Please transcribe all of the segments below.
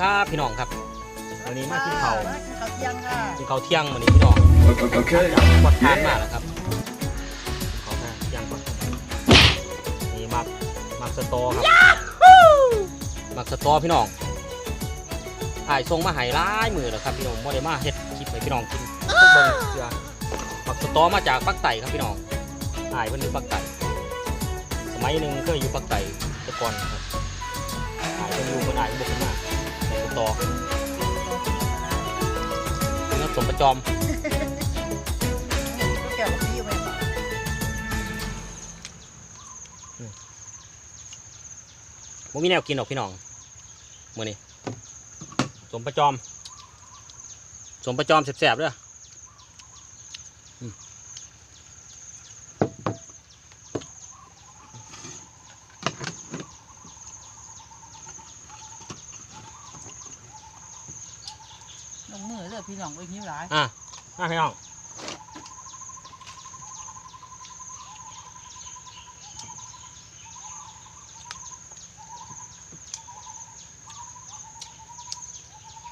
ครับพี่น้องครับวันนี้มากินข้าวมากินข้าวเที่ยงค่ะกินข้าวเที่ยงวันนี้พี่น้อง Okay. กดทานมาแล้วครับข้าวเที่ยงก่อนนี่มักมักสตอครับมักสตอพี่น้องถ่ายทรงมาใหายร้ายมือแล้วครับพี่น้องโมได้มาเฮ็ดคลิปให้พี่น้องกินเบิ่งเสือมักสตอมาจากปักไต่ครับพี่น้องถ่ายเพิ่นอยู่ปักไต่สมัยหนึ่งเคยอยู่ปักไต่แต่ก่อนครับถ่ายเพิ่นอยู่เพิ่นถ่ายบุกขึ้นมาในส ตอนน้ำสมประจอมแก้วกับพี่ไว้ก่อนบ่มีแนวกินหรอกพี่น้องมื้อนี้สมประจอม สมประจอมแสบๆเด้อ ลงมื อเลยพี่น้องไว้ยิ้มหลายอะมาพี่น้อง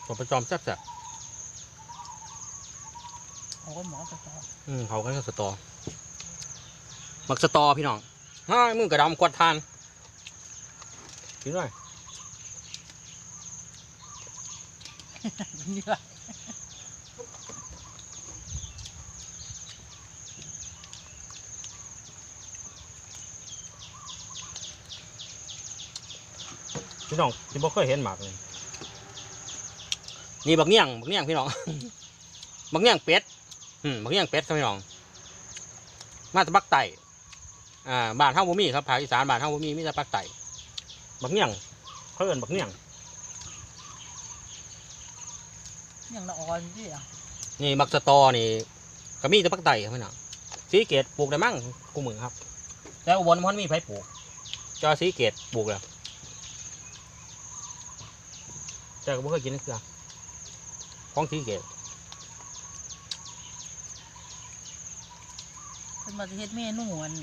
สมประจอมแซ่บเอาก็หมอไปต่อๆอืมเขาก็สตอมักสตอพี่น้องฮ่ามึงกระดำกวาดทานกินหน่อยนี่ล พี่น้องที่บ่เคยเห็นหมากเลยนี่บักเงี้ยงบักเงี้ยงพี่น้อง บักเงี้ยงเป็ดอืมบักเงี้ยงเป็ดครับพี่น้อง มาจากปักไต่อ่าบ้านเฮาบ่มีครับภาคอีสานบ้านเฮาบ่มีมีแต่ปักไต่บักเงี้ยงเขาเอิ้นบักเงี้ยงยังละอ่อนที่อะนี่บักสตอนี่ก็มีแต่ปักไต่ครับพี่น้องสีเกตปลูกได้มั่งกูมือครับแต่อุบลมันมีไผปลูกเจอสีเกตปลูกแล้ว แต่ก็บ่เคยกินนักเสือของสีเกตเพิ่นมาจะเฮ็ดเมนูอัน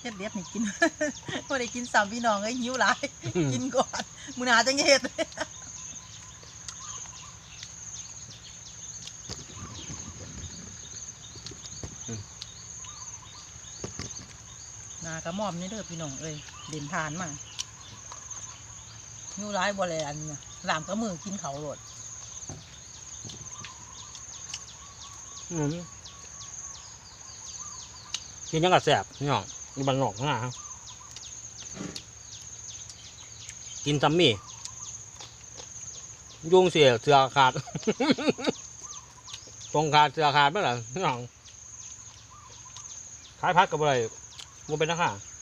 เฮ็ดเด็ดนี่กินบ่ได้กินสามพี่น้องเอ้ยหิวหลาย กินก่อนมื้อหน้าจังเฮ็ดหนากระหม่อมนี่เด้อพี่น้องเอ้ยเด่นทานมา หิวหลายบ่เลยอันเนี่ยหลามกระมือกินเขาวโลดอืมกินยังกับแสบพี่น้องนี่บันหลอกนะฮะกินซัมมี่ยุงเสียเสือขาด ตรงขาดเสือขาดเมื่อไหร่พี่น้องขายพักกับอะไรมันเป็นนักข่าผักเป็นราคา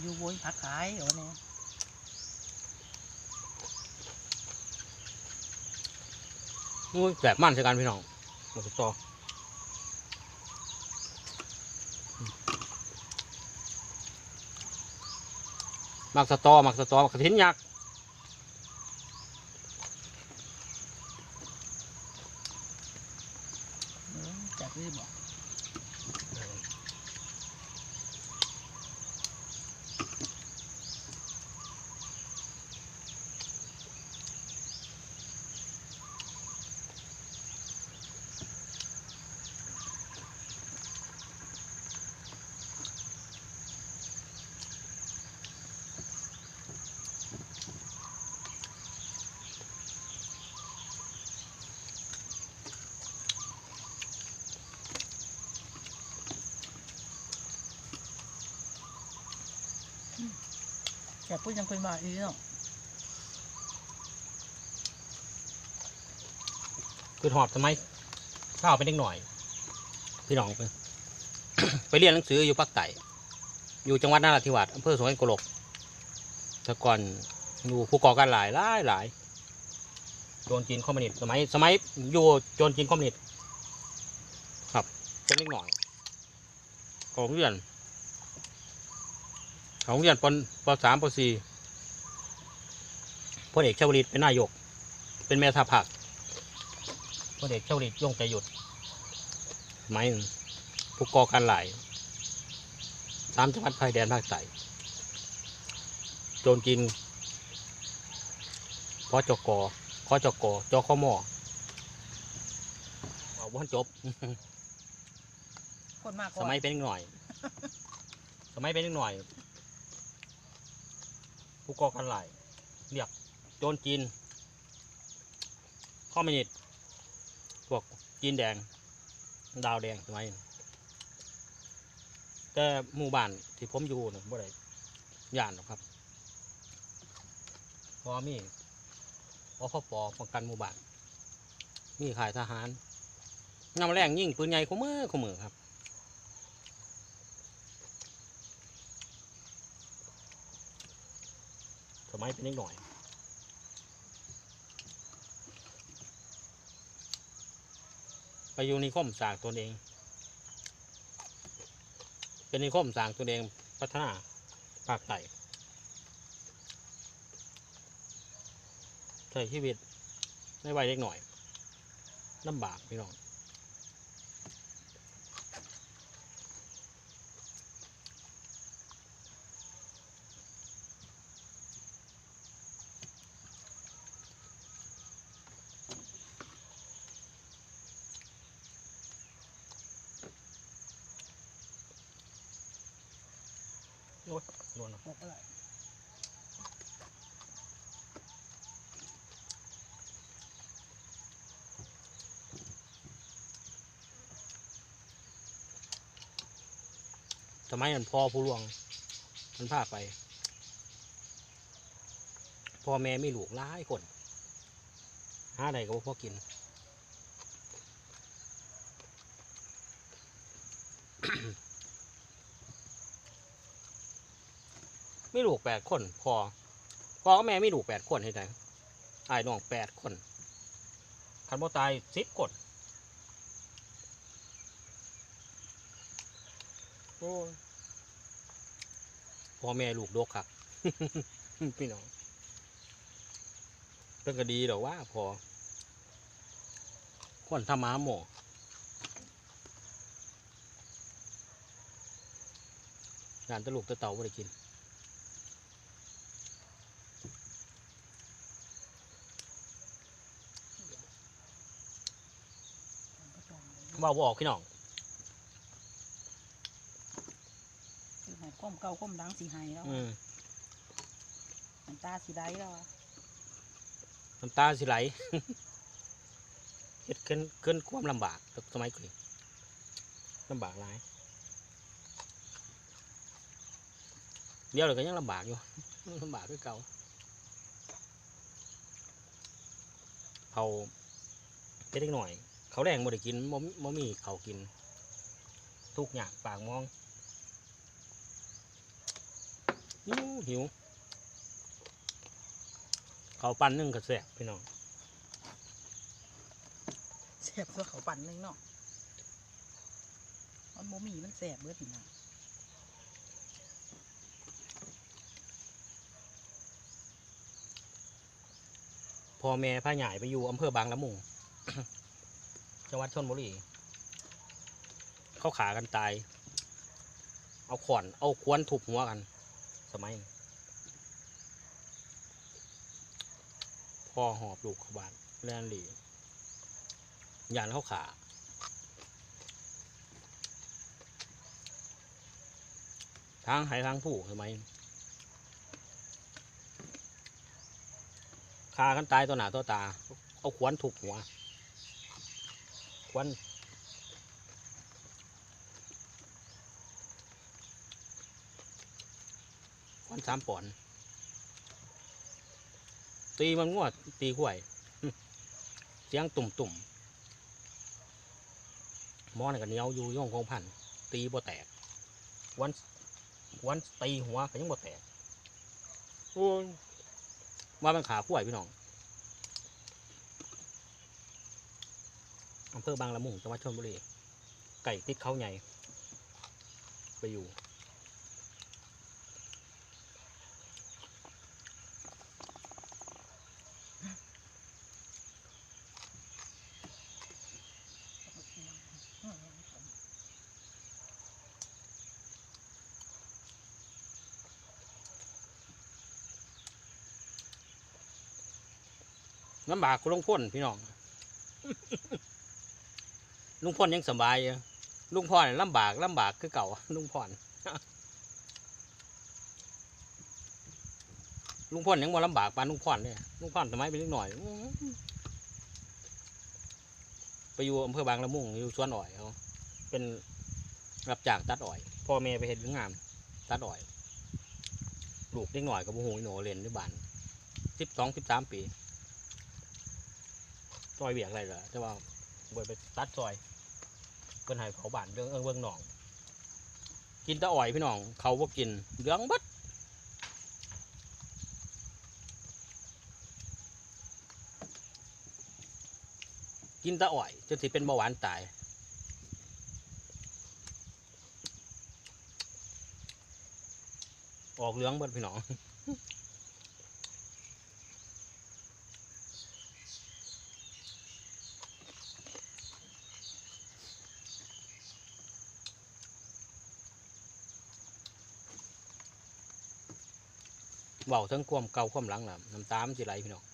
อยู่โวยผักขายเอาเนี่ยมูแบบมั่นใช่กันพี่น้องหมดต่อมักสตอมักสตอมักกระถินยักษ์ แต่พูดยังเป็นบาอีเนาะคือหอดสมัยข้าวเป็นเด็กหน่อย พี่น้องไป ไปเรียนหนังสืออยู่ภาคใต้อยู่จังหวัดนราธิวาสอำเภอสวนกลกแต่ก่อนอยู่ผู้ก่อการหลายหลายหลายโจรจีนคอมมิวนิสต์สมัยสมัยอยู่โจรจีนคอมมิวนิสต์ครับเป็นเด็กหน่อยของเรียน ของเรียนปปสามปสี่พลเอกชวลิตเป็นนายก เป็นแม่ทัพภาคพลเอกเจ้าฤทธิ์ย่งใจหยุดไหมผู้ก่อการหลายสามจังหวัดชายแดนภาคใต้โจรกินพจกคจกจคมเอาว่านจบ คนมากสมัยเป็นนิดหน่อย สมัยเป็นนิดหน่อย ผู้ก่อการหลายเรียกโจรจีนคอมินิสต์พวกจีนแดง ดาวแดงสมัยนั้นแต่หมู่บ้านที่ผมอยู่เนี่ยบ่ได้ย่านหรอกครับพราะว่ามีอพปป้องกันหมู่บ้านมีข่ายทหารนำแรงยิ่งปืนใหญ่ขมือขมือครับ สมัยเป็นนิดหน่อยไปอยู่นิคมสร้างตัวเอง เป็นนิคมสร้างตัวเองพัฒนาภาคใต้ใช้ชีวิตในวัยเล็กหน่อยลำบากพี่น้อง นวลนาะหกอะไรสมัยนั้นพ่อผู้หลวง มันพาไป พ่อแม่ไม่หลูกหลายคนหาใดก็บ่อกินไม่ลูกแปดคนพอพอกับแม่ไม่ลูกแปดคนให้ไหนไอ้ายน้องแปดคนคันบ่ตายสิบคนโอ้พ่อแม่ลูกดกครับพี่น้องเรื่องก็ดีหรอกว่าพอคนทำมาหมงานตะลูกตะเต่าไม่ได้กิน ก็จอง เลยเว่าบออกพี่น้องคือใหายก้มเก่าก้มดังสีหายแล้วอืมน้ำตาสีได้แล้วอะน้ำตาสิไหล เฮ็ดขึ้นขึ้นความลำบากสมัยก่อนลำบากหลายเดี๋ยวเลยก็ยังลำบากอยู่ ลำบากคือเก่าเขาเฮ็ดเล็กหน่อย เขาวแดงบ่ได้กินบ่บ่มีเขาวกิน ทุกอย่างปากมองหิวหิวเขาวปั้นนึ่งกระแสบพี่น้องแสบตัวเขาปั่นเลยเนาะมันโมมีมันแสบเบิดนี่นะพ่อแม่พาใหญ่ไปอยู่อำเภอบางละมุง จังหวัดชนบุรีเขาขากันตาย เอาขอนเอาควนทุบหัวกัน สมัยพ่อหอบลูกขบานแลนหลียานเขาขาทางหายทางผู้สมัยนั้นขากันตายตัวหนาตัวตา เอาขวานทุบหัว ขวานขวานสามปอนด์ตีมันงวดตีห้วยเสียงตุ่มตุ่มๆหมอนี่ก็เหนียวอยู่ย่องของพัน ตีบ่แตก วันวันตีหัวก็ยังบ่แตกโอ้ยว่ามันขาห้วยพี่น้อง อำเภอบางละมุงจังหวัดชลบุรี ไก่ติดเขาใหญ่ ไปอยู่ น้ำบากกูลงพ่นพี่น้อง ลุงพ่อนยังสบายอยู่ลุงพ่อนี่ลำบากลำบากคือเก่าลุงพ่อนลุงพ่นยังบ่ลำบากปานลุงพ่อนเลยลุงพ่อนสมัยเป็นเล็กหน่อย ไปอยู่อำเภอบางละมุงอยู่สวนอ้อยเขาเป็นรับจางตัดอ้อยพ่อแม่ไปเห็นเรื่องงานตัดอ้อยปลูกเล็กหน่อยกับโมโหหนูเรียนที่บ้านสิบสองสิบสามปีซอยเบียกอะไรเหรอจะว่าเบิดไปตัดซอย พิ่นให้เขาบ้านเรื่องเอิงเบิ่งหนอง กินตะอ่อยพี่น้อง เขาบ่กินเหลืองเบัดกินตะอ่อยจนสิเป็นเบาหวานตายออกเหลืองเบิดพี่น้อง เบาทั้งความเก่าความหลังน่ะน้ำตามสิไหลพี่น้อง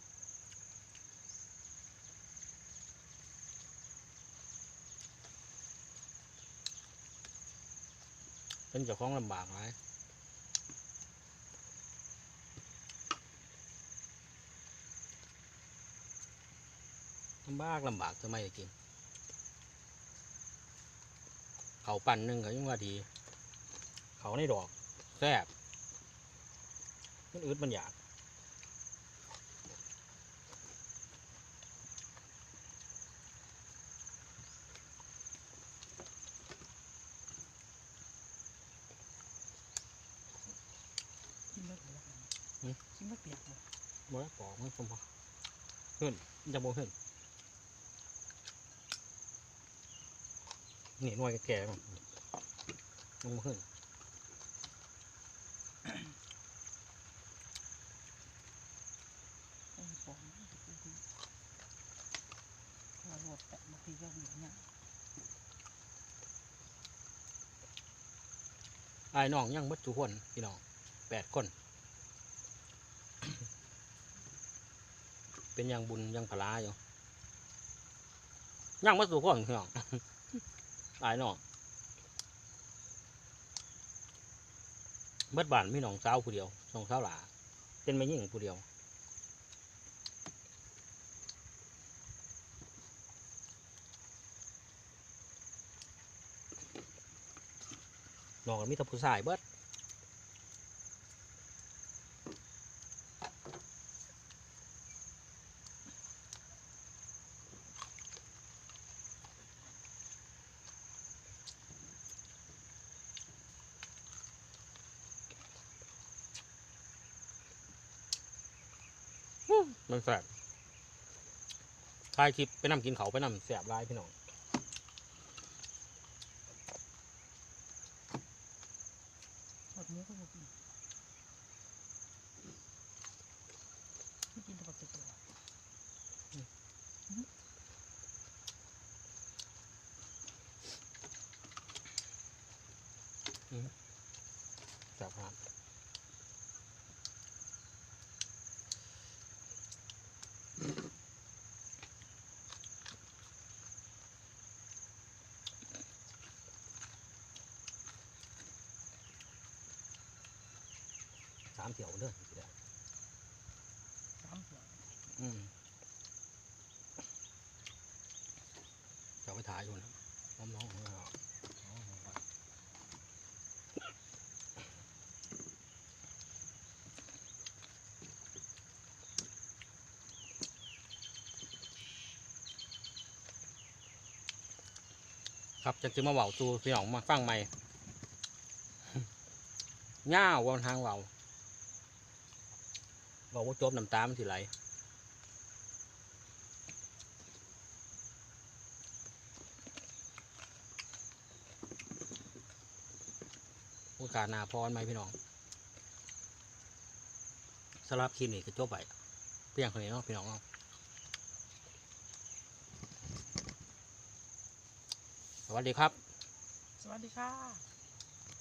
เป็นเจ้าของลำบากไหมลำบากลำบากทำไมกินเขาปั่นหนึ่งก็ยังว่าดี เขาในดอกแซ่บ มันอืดมันอยากกินเบิดเลยหืมกินเบิดเปียกเลยบ่ได้ปอกมันผมพอเฮิ่นจะบ่เฮิ่นนี่หน่วยแก่ๆมันมันบ่เฮิ่น โอ้ยปองว่าโรดแปะบางทีก็เหวี่ยงเนี่ย ไอ้ายน้องยังมัดทุกคนพี่น้องแปดคน เป็นอยังบุญยังพลาอยู่ยังมัดทุกคนพี่น้องไอ้ายน้องมัดบ้านมีน้องสาวผู้เดียวสองสาวหลาเป็นไม่ยิ่งผู้เดียว น้องก็มีแต่ผู้ชายเบิดอื้อมันแสบถ่ายคลิปไปนำกินเขาวไปนำแสบร้ายพี่น้อง หมดหมูก็หมดกินไม่กินแต่ปกติเลย แสบครับสามเที่ยวเด้อสิได้สามเสืออืมจะเอาไปถ่ายอยู่นะน้องน้องของเราไป ครับจะจะมาเว่าตูพี่น้องมาฟังใหม่ง่าววันทางเว่าบอกว่าจบน้ำตามันสิไหลโอกาสนาพรไหมพี่น้องสำหรับคลิปนี้ก็จบไปเพียงเท่านี้เนาะพี่น้องเนาะ วัสดีครับ สวัสดีค่ะ